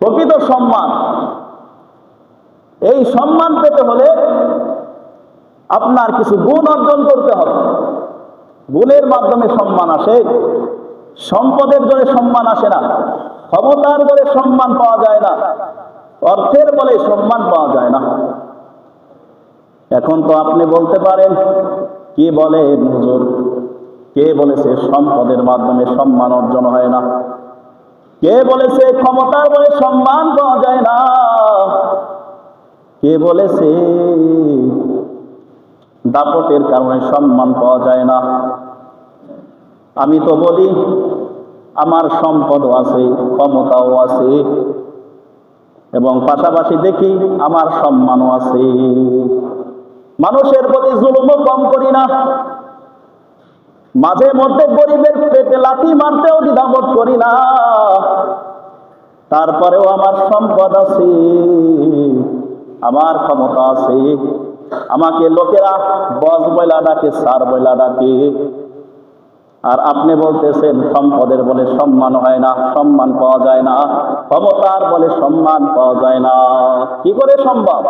প্রকৃত সম্মান। এই সম্মান পেতে হলে আপনার কিছু গুণ অর্জন করতে হবে। গুণের মাধ্যমে সম্মান আসে। সম্পদের জন্য সম্মান আসে না। ক্ষমতার বলে সম্মান পাওয়া যায় না। অর্থের বলে সম্মান পাওয়া যায় না। এখন তো আপনি বলতে পারেন, কি বলেন হুজুর? কে বলেছে সম্পদের মাধ্যমে সম্মান অর্জন হয় না? কে বলেছে ক্ষমতার বলে সম্মান পাওয়া যায় না? কে বলেছে দাপটের কারণে সম্মান পাওয়া যায় না? আমি তো বলি, আমার সম্পদও আছে, ক্ষমতাও আছে, এবং পাশাপাশি দেখি আমার সম্মানও আছে। মানুষের প্রতি জুলুমও কম করি না। মাঝে মধ্যে গরিবের পেটে লাথি মারতেও দ্বিধাবোধ করি না। তারপরেও আমার সম্পদ আছে, আমার ক্ষমতা আছে। আমাকে লোকেরা বস বইলা ডাকে সার বইলা ডাকে। আর আপনি বলতেছেন, সম্পদের বলে সম্মান হয় না, সম্মান পাওয়া যায় না, ক্ষমতার বলে সম্মান পাওয়া যায় না। কি করে সম্ভব?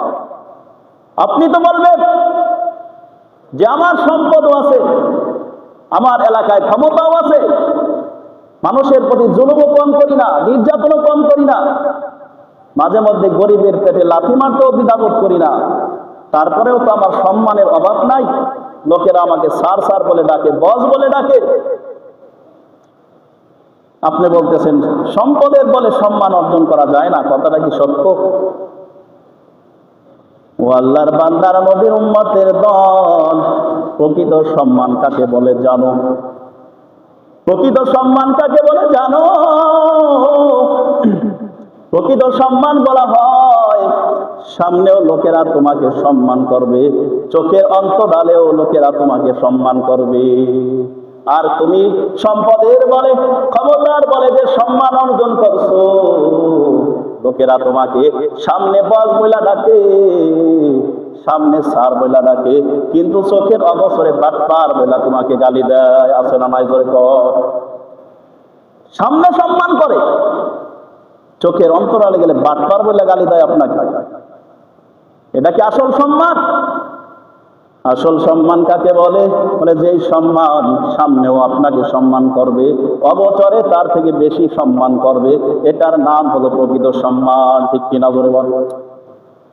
আপনি তো বলবেন যে আমার সম্পদও আছে, আমার এলাকায় ক্ষমতাও আছে মানুষের প্রতি জুলুমও কম করি না, নির্যাতনও কম করি না। মাঝে মধ্যে গরিবের পেটে লাথি মারতেও দ্বিধাবোধ করি না। তারপরেও তো আমার সম্মানের অভাব নাই। লোকেরা আমাকে সার সার বলে ডাকে, বস বলে ডাকে। আপনি বলতেছেন, সম্পদের বলে সম্মান অর্জন করা যায় না, কথাটা কি সত্য? ও আল্লাহর বান্দার নবীর উম্মতের দল, প্রকৃত সম্মান কাকে বলে জানো? প্রকৃত সম্মান কাকে বলে জানো? প্রকৃত সম্মান বলা হয়, সামনেও লোকেরা তোমাকে সম্মান করবে, চোখের অন্তরালেও লোকেরা তোমাকে সম্মান করবে। আর তুমি সম্পদের বলে, ক্ষমতার বলে যে সম্মান অর্জন করছ, লোকেরা তোমাকে সামনে বস বইলা ডাকে। সামনে সার বইলা ডাকে কিন্তু চোখের অবসরে বাটপার বইলা তোমাকে গালি দেয়। আসে না নাই ধরে কর সামনে সম্মান করে। চোখের অন্তরালে গেলে বাটপার বলে গালি দেয় আপনাকে। এটা কি আসল সম্মান? আসল সম্মান কাকে বলে? বলে যেই সম্মান সামনেও আপনাকে সম্মান করবে অবচরে তার থেকে বেশি সম্মান করবে, এটার নাম হলো প্রকৃত সম্মান। ঠিক কিনা বলে বল?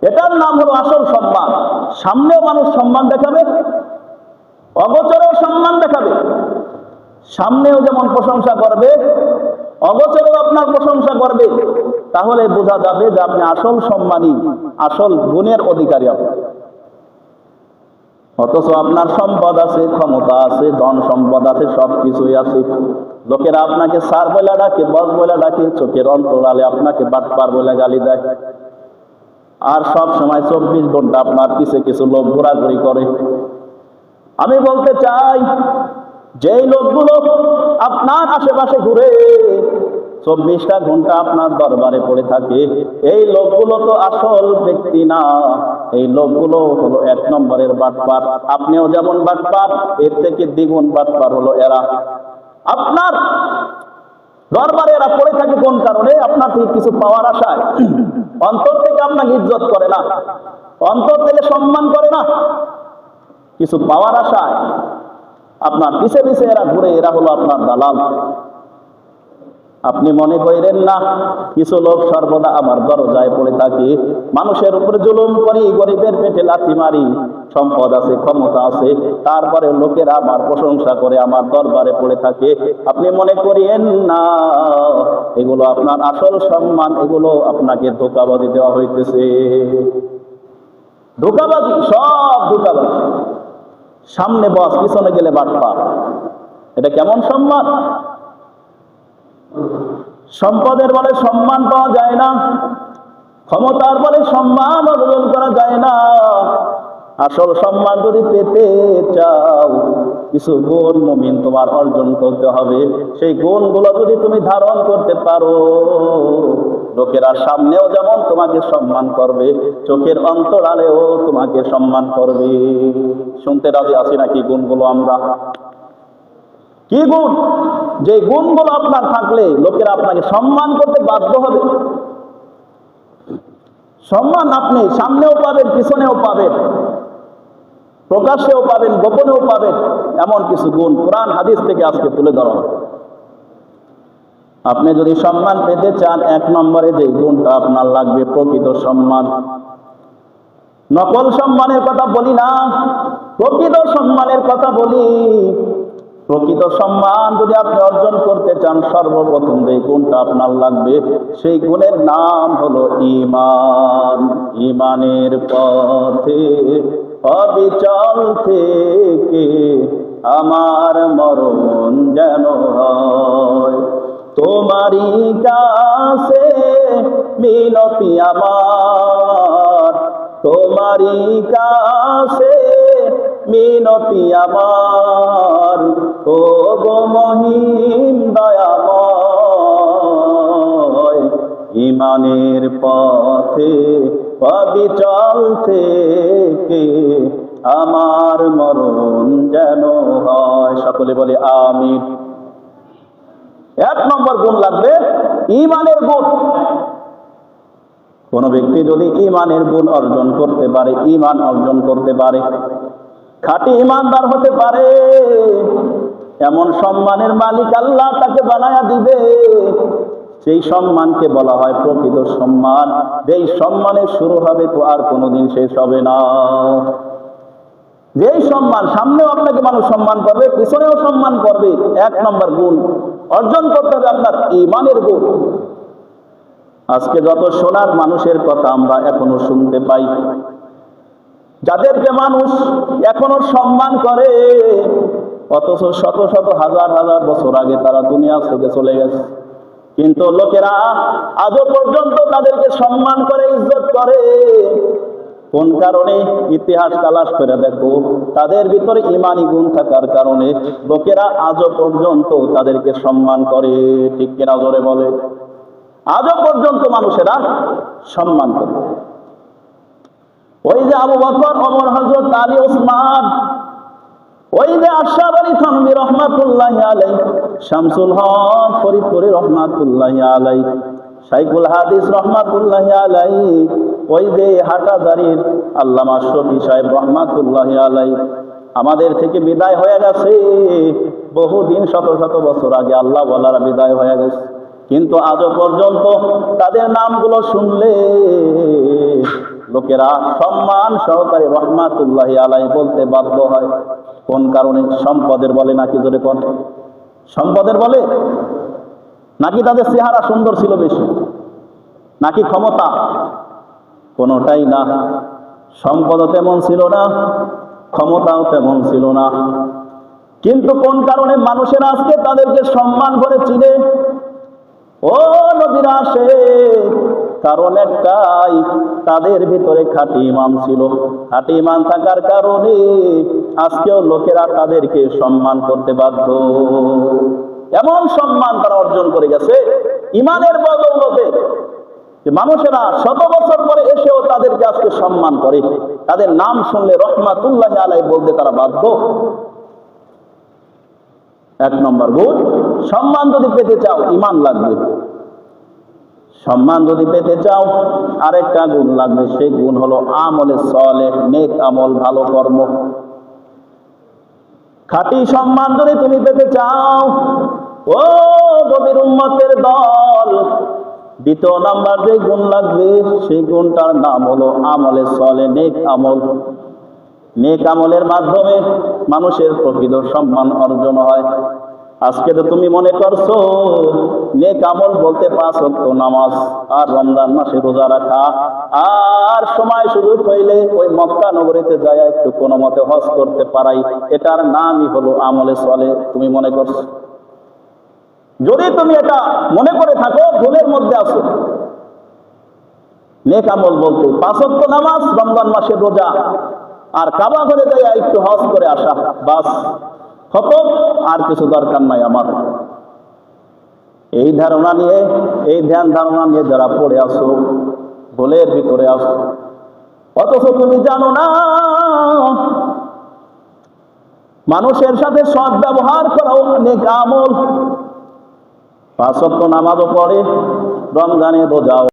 এটার নাম হলো আসল সম্মান। সামনেও মানুষ সম্মান দেখাবে, অগোচরেও সম্মান দেখাবে। সামনেও যেমন প্রশংসা করবে, অগোচরেও আপনার প্রশংসা করবে, তাহলে বোঝা যাবে যে আপনি আসল সম্মানী, আসল গুণের অধিকারী আপনি। অথচ আপনার সম্পদ আছে, ক্ষমতা আছে, ধন সম্পদ আছে সব কিছুই আছে। লোকেরা আপনাকে সার বলে ডাকে, বস বলে ডাকে, চোখের অন্তরালে আপনাকে বাটপার বলে গালি দেয়। আর সব সময় চব্বিশ ঘণ্টা আপনার পিছে কিছু লোক ঘোরাঘুরি করে। আমি বলতে চাই, যেই লোকগুলো আপনার আশেপাশে ঘুরে, চব্বিশটা ঘণ্টা আপনার দরবারে পড়ে থাকে, এই লোকগুলো তো আসল ব্যক্তি না। এই লোকগুলো হলো এক নম্বরের বাটপার। আপনিও যেমন বাটপার, এর থেকে দ্বিগুণ বাটপার হলো এরা। আপনার দরবারে এরা পড়ে থাকে কোন কারণে? আপনার থেকে কিছু পাওয়ার আশায়। অন্তর থেকে আপনাকে ইজ্জত করে না। অন্তর থেকে সম্মান করে না। কিছু পাওয়ার আশায় আপনার পিছে পিছে এরা ঘুরে, এরা হলো আপনার দালাল। আপনি মনে করেন না, কিছু লোক সর্বদা আমার দরজায় পড়ে থাকে। মানুষের উপরে জুলুম করি, গরিবের পেটে লাথি মারি, সম্পদ আছে, ক্ষমতা আছে, তারপরে লোকেরা আমার প্রশংসা করে আমার দরবারে পড়ে থাকে। আপনি মনে করিয়েন না, এগুলো আপনার আসল সম্মান, এগুলো আপনাকে ধোকাবাজি দেওয়া হইতেছে। ধোকাবাজি, সব ধোকাবাজি। সামনে বস, পিছনে গেলে বাটপা এটা কেমন সম্মান? সম্পদের বলে সম্মান পাওয়া যায় না, ক্ষমতার বলে সম্মান অর্জন করা যায় না। আসল সম্মান যদি পেতে চাও, কিছু গুণ মুমিন তোমার অর্জন করতে হবে। সেই গুণগুলো যদি তুমি ধারণ করতে পারো, লোকেরা সামনেও যেমন তোমাকে সম্মান করবে, চোখের অন্তরালেও তোমাকে সম্মান করবে। শুনতে রাজি আছি নাকি গুণগুলো আমরা? কি গুণ? যে গুণগুলো আপনার থাকলে লোকেরা আপনাকে সম্মান করতে বাধ্য হবে। সম্মান আপনি সামনেও পাবেন, পিছনেও পাবেন প্রকাশ্যেও পাবেন, গোপনেও পাবেন, এমন কিছু গুণ কোরআন হাদিস থেকে আজকে তুলে ধরা। আপনি যদি সম্মান পেতে চান, এক নম্বরে যে গুণটা আপনার লাগবে, প্রকৃত সম্মান। নকল সম্মানের কথা বলি না, প্রকৃত সম্মানের কথা বলি প্রকৃত সম্মান যদি আপনি অর্জন করতে চান, সর্বপ্রথম যে গুণটা আপনার লাগবে, সেই গুণের নাম হলো ইমান ইমানের পথে, অবিচল থেকে আমার মরণ যেন হয়। তোমারই কাছে মিনতি আমার। তোমারই কাছে মিনতি আমার। ও গো মহিম দয়াময়, ইমানের পথে অবিচল থেকে। আমার মরণ যেন হয়, সকলে বলে আমি এক নম্বর গুণ লাগবে, ইমানের গুণ। কোন ব্যক্তি যদি ইমানের গুণ অর্জন করতে পারে, ইমান অর্জন করতে পারে, খাঁটি ইমানদার হতে পারে এমন সম্মানের মালিক আল্লাহ তাকে বানায়া দিবে। সেই সম্মানকে বলা হয় প্রকৃত সম্মান, যেই সম্মানের শুরু হবে তো আর কোনোদিন শেষ হবে না। যেই সম্মান, সামনেও আপনাকে মানুষ সম্মান করবে, পিছনেও সম্মান করবে, এক নম্বর গুণ অর্জন করতে হবে আপনার ইমানের গুণ। আজকে যত সোনার মানুষের কথা আমরা এখনও শুনতে পাই, যাদেরকে মানুষ এখনও সম্মান করে অথচ শত শত হাজার হাজার বছর আগে তারা দুনিয়া থেকে চলে গেছে। কিন্তু লোকেরা আজও পর্যন্ত তাদেরকে সম্মান করে, ইজ্জত করে। কোন কারণে? ইতিহাস তালাশ করে দেখো, তাদের ভিতরে ইমানি গুণ থাকার কারণে লোকেরা আজও পর্যন্ত তাদেরকে সম্মান করে। ঠিক কিনা জোরে বলে? আজও পর্যন্ত মানুষেরা সম্মান করে। ওই যে আবু বকর অমর হজরত আলী, ওসমান ওই যে আমাদের থেকে বিদায় হয়ে গেছে। বহুদিন শত শত বছর আগে আল্লাহ বলারা বিদায় হয়ে গেছে। কিন্তু আজও পর্যন্ত তাদের নামগুলো শুনলে লোকেরা সম্মান সহকারে রহমাতুল্লাহ আলাই বলতে বাধ্য হয়। কোন কারণে সম্পদের বলে নাকি জোরে কোন? সম্পদের বলে? নাকি তাদের চেহারা সুন্দর ছিল বেশি? নাকি ক্ষমতা? কোনোটাই না। সম্পদও তেমন ছিল না, ক্ষমতাও তেমন ছিল না। কিন্তু কোন কারণে মানুষের আজকে তাদেরকে সম্মান করে চিনে? ও নদীরা আসে কারণ একটাই, তাদের ভিতরে খাঁটি ইমান ছিল। খাঁটি ইমান থাকার কারণে আজকেও লোকেরা তাদেরকে সম্মান করতে বাধ্য। এমন সম্মান তারা অর্জন করে গেছে, ইমানের বদৌলতে মানুষেরা শত বছর পরে এসেও তাদেরকে আজকে সম্মান করে। তাদের নাম শুনলে রহমাতুল্লাহ আলাই বলতে তারা বাধ্য। এক নম্বর গুণ, সম্মান যদি পেতে চাও, ইমান লাগবে। সম্মান যদি পেতে চাও, আরেকটা গুণ লাগবে, সেই গুণ হলো আমলে সলে নেক আমল, ভালো কর্ম। খাঁটি সম্মান যদি তুমি পেতে চাও, ও গভীর উম্মতের দল, দ্বিতীয় নাম্বার যে গুণ লাগবে, সেই গুণটার নাম হলো আমলে চলে নেক আমল। নেক আমলের মাধ্যমে মানুষের প্রকৃত সম্মান অর্জন হয়। আজকে তো তুমি মনে করছ, নেক আমল বলতে পাঁচ অক্ট নামাজ আর রমজান মাসে রোজা রাখা। আর সময় সুযোগ হইলে ওই মক্কা নগরীতে যায় একটু কোনো মতে হজ করতে পারাই। এটার নামই হলো আমলে চলে তুমি মনে করছ? যদি তুমি এটা মনে করে থাকো, ভুলের মধ্যে আছো। নেক আমল বলতে পাঁচক্য নামাজ, রমজান মাসে রোজা। আর কাবা করে দেয় একটু হজ করে আসা, বাস। খতম, আর কিছু দরকার নাই আমার। এই ধারণা নিয়ে, এই ধ্যান ধারণা নিয়ে যারা পড়ে আসো, ভুলের ভিতরে আসো। অথচ তুমি জানো না, মানুষের সাথে সৎ ব্যবহার করাও অনেক আমল। পাঁচ নামাজও পড়ে, রমজানে রোজাও